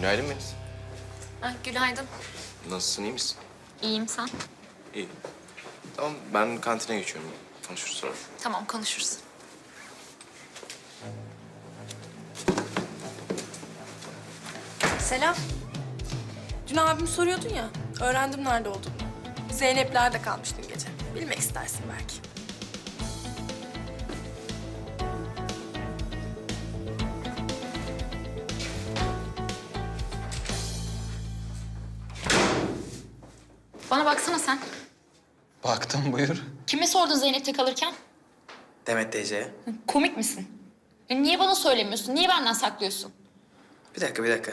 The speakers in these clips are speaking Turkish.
Günaydın Melis. Ah, günaydın. Nasılsın, iyi misin? İyiyim sen. İyi. Tamam, ben kantine geçiyorum. Konuşuruz sonra. Tamam konuşuruz. Selam. Dün abim soruyordun ya, öğrendim nerede olduğunu. Zeynep'lerde kalmıştın gece. Bilmek istersin belki. Bana baksana sen. Baktım buyur. Kime sordun Zeynep'te kalırken? Demet teyzeye. Komik misin? E, niye bana söylemiyorsun? Niye benden saklıyorsun? Bir dakika bir dakika.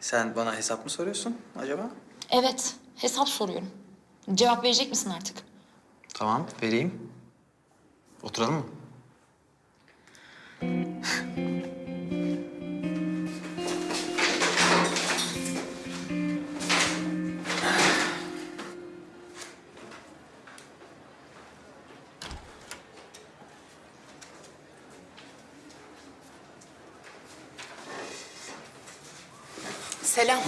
Sen bana hesap mı soruyorsun acaba? Evet, hesap soruyorum. Cevap verecek misin artık? Tamam vereyim. Oturalım mı? Selam.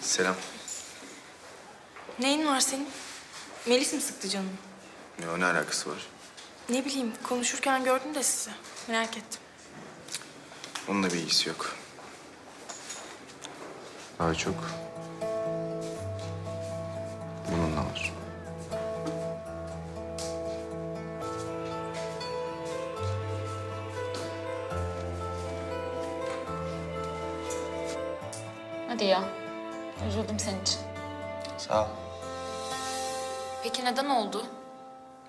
Selam. Neyin var senin? Melis mi sıktı canını? Ne, ne alakası var? Ne bileyim, konuşurken gördüm de sizi. Merak ettim. Onunla bir ilgisi yok. Daha çok... Hadi ya. Üzüldüm senin için. Sağ ol. Peki neden oldu?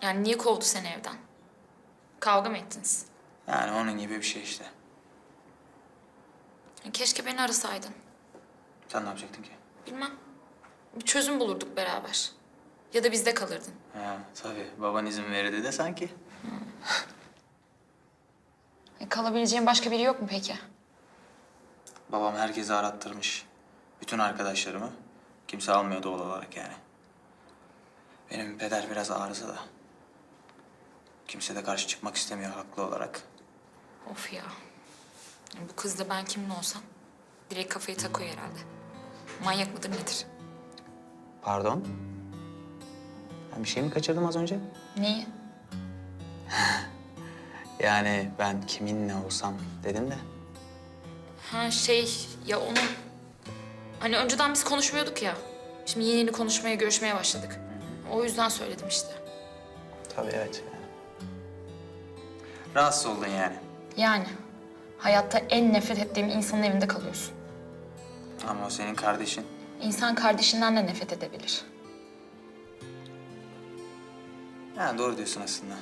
Yani niye kovdu seni evden? Kavga mı ettiniz? Yani onun gibi bir şey işte. Keşke beni arasaydın. Sen ne yapacaktın ki? Bilmem. Bir çözüm bulurduk beraber. Ya da bizde kalırdın. Ha, tabii baban izin verirdi de sanki. E, kalabileceğin başka biri yok mu peki? Babam herkesi arattırmış. Bütün arkadaşlarımı. Kimse almıyor doğal olarak yani. Benim peder biraz arıza da. Kimse de karşı çıkmak istemiyor haklı olarak. Of ya. Bu kız da ben kimin olsam direkt kafayı takıyor herhalde. Manyak mıdır nedir? Pardon? Ben bir şey mi kaçırdım az önce? Neyi? Yani ben kiminle olsam dedim de. Ha şey ya onun... Hani önceden biz konuşmuyorduk ya. Şimdi yeni yeni konuşmaya, görüşmeye başladık. O yüzden söyledim işte. Tabii evet. Rahatsız oldun yani. Yani hayatta en nefret ettiğim insanın evinde kalıyorsun. Ama o senin kardeşin. İnsan kardeşinden de nefret edebilir. Ha doğru diyorsun aslında.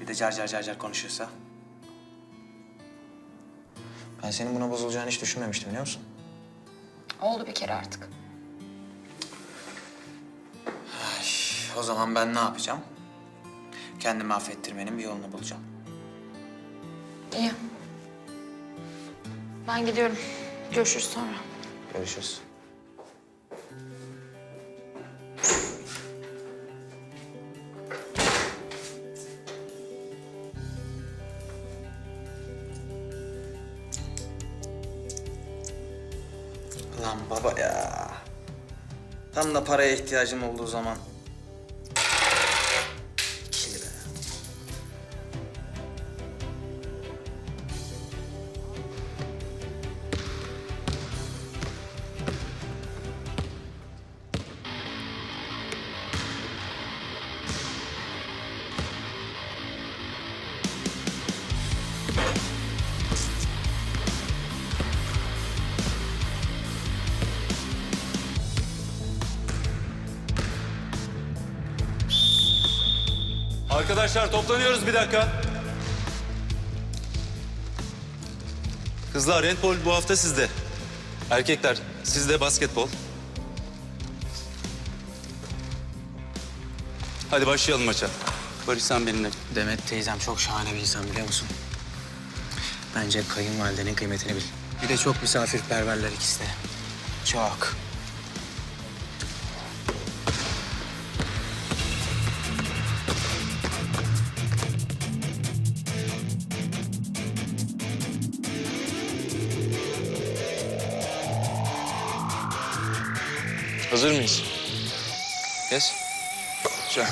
Bir de car car car car konuşuyorsa. Ben senin buna bozulacağını hiç düşünmemiştim biliyor musun? Oldu bir kere artık. Ay, o zaman ben ne yapacağım? Kendimi affettirmenin bir yolunu bulacağım. İyi. Ben gidiyorum. Görüşürüz sonra. Görüşürüz. Lan baba ya. Tam da paraya ihtiyacım olduğu zaman. Arkadaşlar toplanıyoruz bir dakika. Kızlar handball bu hafta sizde. Erkekler sizde basketbol. Hadi başlayalım maça. Barış sen benimle. Demet teyzem çok şahane bir insan biliyor musun? Bence kayınvalidenin kıymetini bil. Bir de çok misafirperverler ikisi de. Çok. Hazır mıyız? Yes. Güzel.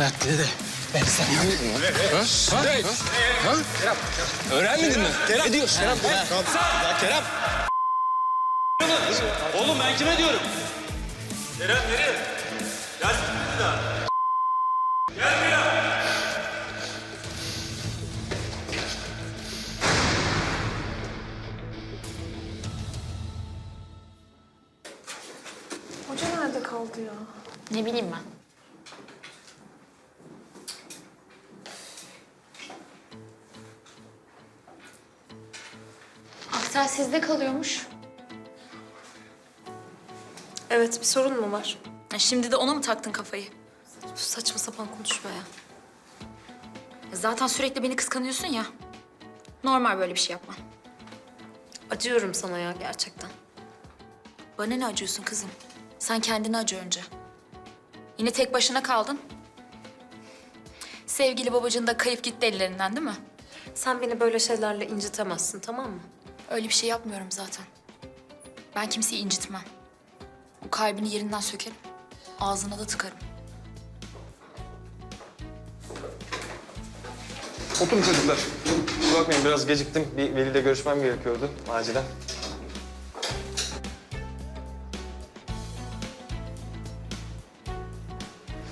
Dedi. Ben sen Öğrenmedin mi? Kerem. Ne diyorsun? Kerem. Ya Kerem. Oğlum ben kime diyorum? Kerem nereye? Gel bir daha. Gel buraya. Hoca nerede kaldı ya? Ne bileyim ben. Aksel sizde kalıyormuş. Evet, bir sorun mu var? Ya Şimdi de ona mı taktın kafayı? Saçma sapan konuşma ya. Ya Zaten sürekli beni kıskanıyorsun ya. Normal böyle bir şey yapman. Acıyorum sana ya gerçekten. Bana ne acıyorsun kızım? Sen kendini acı önce. Yine tek başına kaldın. Sevgili babacığın da kayıp gitti ellerinden değil mi? Sen beni böyle şeylerle incitemezsin, tamam mı? Öyle bir şey yapmıyorum zaten. Ben kimseyi incitmem. O kalbini yerinden sökerim. Ağzına da tıkarım. Oturun çocuklar. Kusura bakmayın biraz geciktim. Bir veliyle görüşmem gerekiyordu acilen.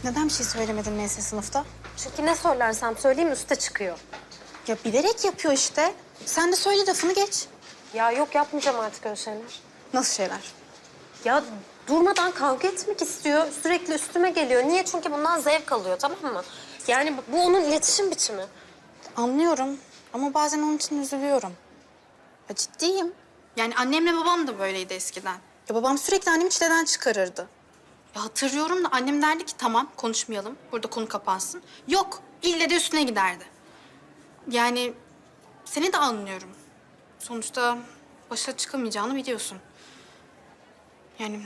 Neden bir şey söylemedin neyse sınıfta? Çünkü ne söylersem söyleyeyim üste çıkıyor. Ya bilerek yapıyor işte. Sen de söyle lafını geç. Ya yok yapmayacağım artık öyle şeyler. Nasıl şeyler? Ya durmadan kavga etmek istiyor. Sürekli üstüme geliyor. Niye? Çünkü bundan zevk alıyor, tamam mı? Yani bu onun iletişim biçimi. Anlıyorum ama bazen onun için üzülüyorum. Ya ciddiyim. Yani annemle babam da böyleydi eskiden. Ya babam sürekli annemi çileden çıkarırdı. Ya hatırlıyorum da annem derdi ki tamam konuşmayalım. Burada konu kapansın. Yok ille de üstüne giderdi. Yani seni de anlıyorum. Sonuçta başa çıkamayacağını biliyorsun. Yani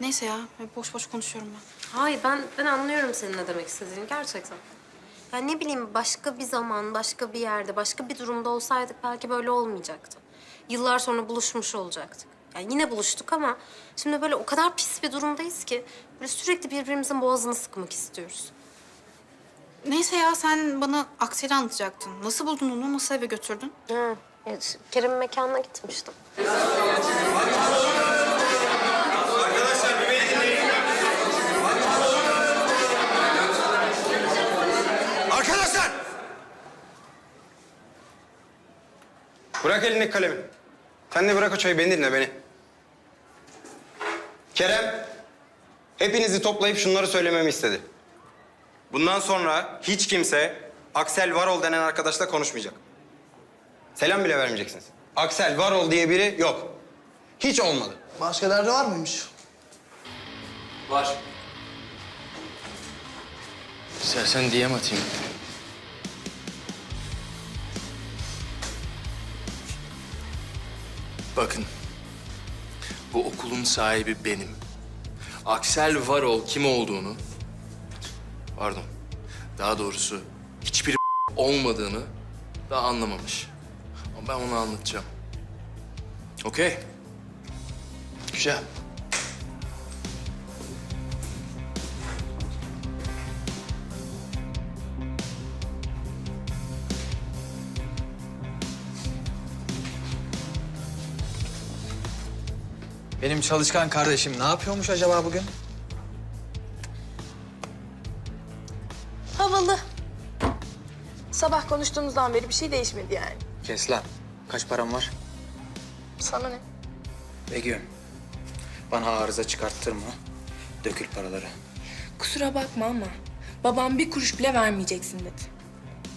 neyse ya boş boş konuşuyorum ben. Hayır, ben ben anlıyorum senin ne demek istediğini gerçekten. Ya ne bileyim başka bir zaman, başka bir yerde, başka bir durumda olsaydık belki böyle olmayacaktı. Yıllar sonra buluşmuş olacaktık. Yani yine buluştuk ama şimdi böyle o kadar pis bir durumdayız ki böyle sürekli birbirimizin boğazını sıkmak istiyoruz. Neyse ya sen bana Aksel'i anlatacaktın. Nasıl buldun onu? Nasıl eve götürdün? Ha, evet, Kerim'in mekanına gitmiştim. Arkadaşlar! Bırak elindeki kalemi. Sen de bırak o çayı, beni dinle beni. Kerem, hepinizi toplayıp şunları söylememi istedi. Bundan sonra hiç kimse Aksel Varol denen arkadaşla konuşmayacak. Selam bile vermeyeceksiniz. Aksel Varol diye biri yok. Hiç olmadı. Başka derdi var mıymış? Var. İstersen diyem atayım. Bakın. Bu okulun sahibi benim. Aksel Varol kim olduğunu... Pardon. Daha doğrusu hiçbir olmadığını daha anlamamış. Ben onu anlatacağım. Okey. Güzel. Benim çalışkan kardeşim ne yapıyormuş acaba bugün? Havalı. Sabah konuştuğumuzdan beri bir şey değişmedi yani. Kes lan. Kaç param var? Sana ne? Begüm. Bana arıza çıkarttırma. Dökül paraları. Kusura bakma ama babam bir kuruş bile vermeyeceksin dedi.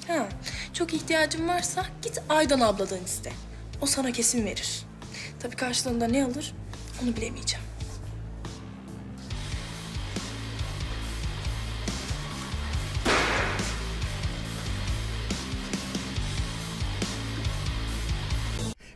Ha, çok ihtiyacın varsa git Aydan abladan iste. O sana kesin verir. Tabii karşılığında ne alır onu bilemeyeceğim.